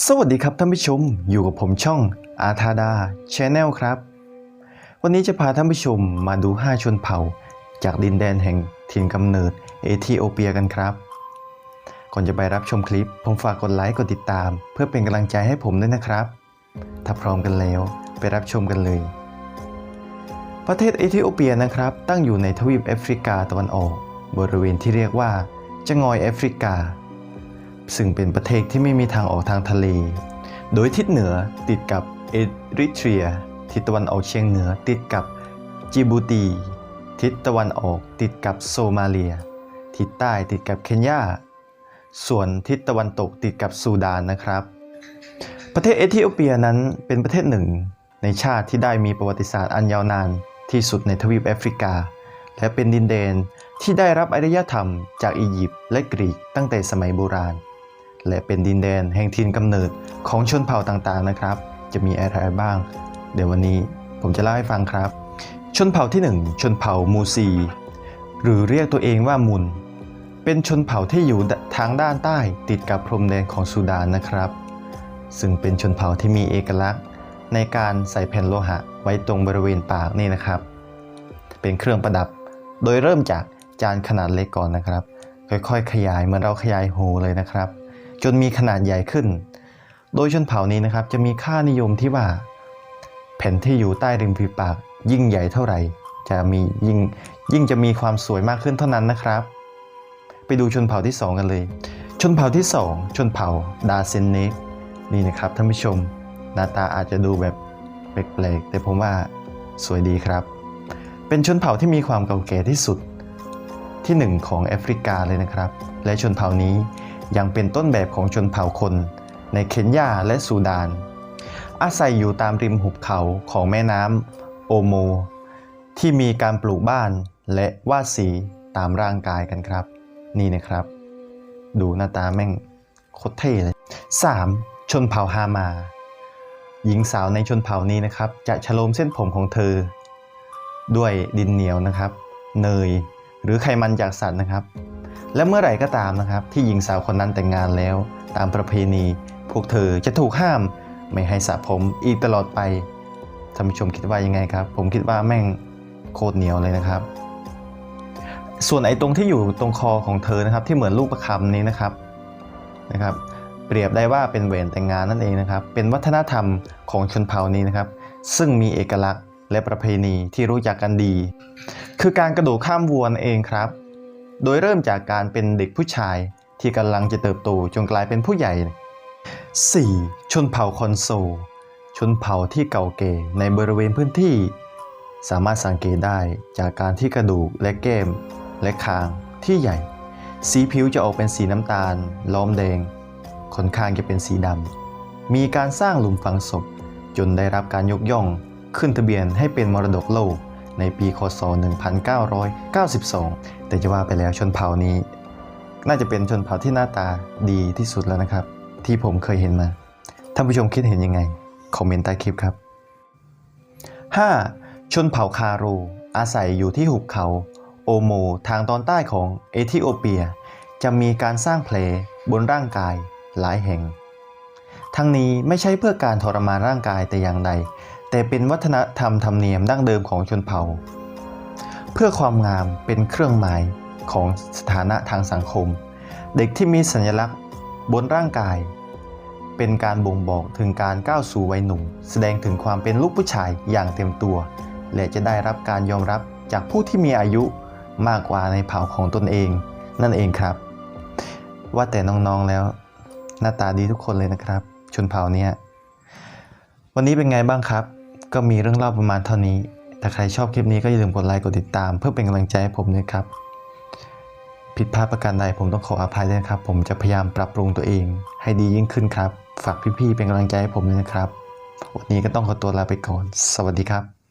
สวัสดีครับท่านผู้ชม อยู่กับผมช่องอาทาดาชแนลครับ วันนี้จะพาท่านผู้ชมมาดู 5 ชนเผ่า จากดินแดนแห่งถิ่นกำเนิดเอธิโอเปียกันครับ ก่อนจะไปรับชมคลิป ผมฝากกดไลค์กดติดตาม เพื่อเป็นกำลังใจให้ผมด้วยนะครับ ถ้าพร้อมกันแล้วไปรับชมกันเลย ประเทศเอธิโอเปียนะครับ ตั้งอยู่ในทวีปแอฟริกาตะวันออก บริเวณที่เรียกว่าจงอยแอฟริกา ซึ่งเป็นประเทศที่ไม่มีทางออกทางทะเล โดยทิศเหนือติดกับเอริเทรีย ทิศตะวันออกเฉียงเหนือติดกับจิบูตี ทิศตะวันออกติดกับโซมาเลีย ทิศใต้ติดกับเคนยา ส่วนทิศตะวันตกติดกับซูดานนะครับ ประเทศเอธิโอเปียนั้นเป็นประเทศหนึ่ง ในชาติที่ได้มีประวัติศาสตร์อันยาวนานที่สุดในทวีปแอฟริกา และเป็นดินแดนที่ได้รับอารยธรรมจากอียิปต์และกรีกตั้งแต่สมัยโบราณ และเป็นดินแดนแห่งถิ่นกำเนิดของชนเผ่าต่างๆนะครับ จะมีอะไรบ้าง เดี๋ยววันนี้ผมจะเล่าให้ฟังครับ ชนเผ่าที่ 1 ชนเผ่ามูซี หรือเรียกตัวเองว่ามุน เป็นชนเผ่าที่อยู่ทางด้านใต้ติดกับพรมแดนของซูดานนะครับ ซึ่งเป็นชนเผ่าที่มีเอกลักษณ์ ในการใส่แผ่นโลหะไว้ตรงบริเวณปากนี่นะครับ เป็นเครื่องประดับ โดยเริ่มจากจานขนาดเล็กก่อนนะครับ ค่อยๆ ขยายเหมือนเราขยายโฮเลยนะครับ จนมีขนาดใหญ่ขึ้น โดยชนเผ่านี้นะครับจะมีค่านิยมที่ว่า แผ่นที่อยู่ใต้ริมฝีปากยิ่งใหญ่เท่าไหร่ จะมียิ่งยิ่งจะมีความสวยมากขึ้นเท่านั้นนะครับ ไปดูชนเผ่าที่ 2 กันเลย ชนเผ่าที่ 2 ชนเผ่าดาเซนเนกนี่นะครับท่านผู้ชม หน้าตาอาจจะดูแบบแปลกๆแต่ผมว่าสวยดีครับ เป็นชนเผ่าที่มีความเก่าแก่ที่สุดที่หนึ่งของแอฟริกาเลยนะครับ และชนเผ่านี้ ยังเป็นต้นแบบของชนเผ่าคน ในเคนยาและซูดาน อาศัยอยู่ตามริมหุบเขาของแม่น้ำโอโม ที่มีการปลูกบ้านและวาดสีตามร่างกายกันครับ นี่นะครับ ดูหน้าตาแม่งโคตรเท่เลย 3. ชนเผ่าฮามา หญิงสาวในชนเผ่านี้นะครับ จะฉโลมเส้นผมของเธอ ด้วยดินเหนียวนะครับ เนย หรือไขมันจากสัตว์นะครับ และเมื่อไหร่ก็ตามนะครับ ที่หญิงสาวคนนั้นแต่งงานแล้ว ตามประเพณี พวกเธอจะถูกห้าม ไม่ให้สระผมอีกตลอดไปท่านผู้ชมคิดว่ายังไงครับ ผมคิดว่าแม่งโคตรเหนียวเลยนะครับ ส่วนไอ้ตรงที่อยู่ตรงคอของเธอนะครับ ที่เหมือนลูกประคำนี้นะครับนะครับ เปรียบได้ว่าเป็นแหวนแต่งงานนั่นเองนะครับ เป็นวัฒนธรรมของชนเผ่านี้นะครับ ซึ่งมีเอกลักษณ์และประเพณีที่รู้จักกันดี คือการกระโดดข้ามวัวนั่นเองครับ โดยเริ่มจากการเป็นเด็กผู้ชายที่กำลังจะเติบโตจนกลายเป็นผู้ใหญ่ 4. ชนเผ่าคอนโซล ชนเผ่าที่เก่าแก่ในบริเวณพื้นที่ สามารถสังเกตได้จากการที่กระดูกและแก้ม และคางที่ใหญ่ สีผิวจะออกเป็นสีน้ำตาล ล้อมแดงค่อนข้างจะเป็นสีดำ มีการสร้างหลุมฝังศพ จนได้รับการยกย่อง ขึ้นทะเบียนให้เป็นมรดกโลก ในปีคศ 1992 แต่จะว่าไปแล้วชนเผ่านี้ น่าจะเป็นชนเผ่าที่หน้าตาดีที่สุดแล้วนะครับ ที่ผมเคยเห็นมา ท่านผู้ชมคิดเห็นยังไง คอมเมนต์ใต้คลิปครับ 5. ชนเผ่าคาโรอาศัยอยู่ที่หุบเขา โอโม ทางตอนใต้ของเอธิโอเปีย จะมีการสร้างแผลบนร่างกายหลายแห่ง ทั้งนี้ไม่ใช่เพื่อการทรมานร่างกายแต่อย่างใด แต่เป็นวัฒนธรรมธรรมเนียมดั้งเดิมของชนเผ่า เพื่อความงามเป็นเครื่องหมายของสถานะทางสังคม เด็กที่มีสัญลักษณ์บนร่างกาย เป็นการบ่งบอกถึงการก้าวสู่วัยหนุ่ม แสดงถึงความเป็นลูกผู้ชายอย่างเต็มตัว และจะได้รับการยอมรับจากผู้ที่มีอายุมากกว่าในเผ่าของตนเอง นั่นเองครับ ว่าแต่น้องๆแล้ว หน้าตาดีทุกคนเลยนะครับ ชนเผ่าเนี้ยวันนี้เป็นไงบ้างครับ ก็มีเรื่องเล่าประมาณเท่านี้ ถ้าใครชอบคลิปนี้ก็อย่าลืมกดไลค์กดติดตาม เพื่อเป็นกำลังใจให้ผมด้วยครับ ผิดพลาดประการใดผมต้องขออภัยด้วยครับ ผมจะพยายามปรับปรุงตัวเอง ให้ดียิ่งขึ้นครับ ฝากพี่ๆเป็นกำลังใจให้ผมด้วยนะครับ วันนี้ก็ต้องขอตัวลาไปก่อน สวัสดีครับ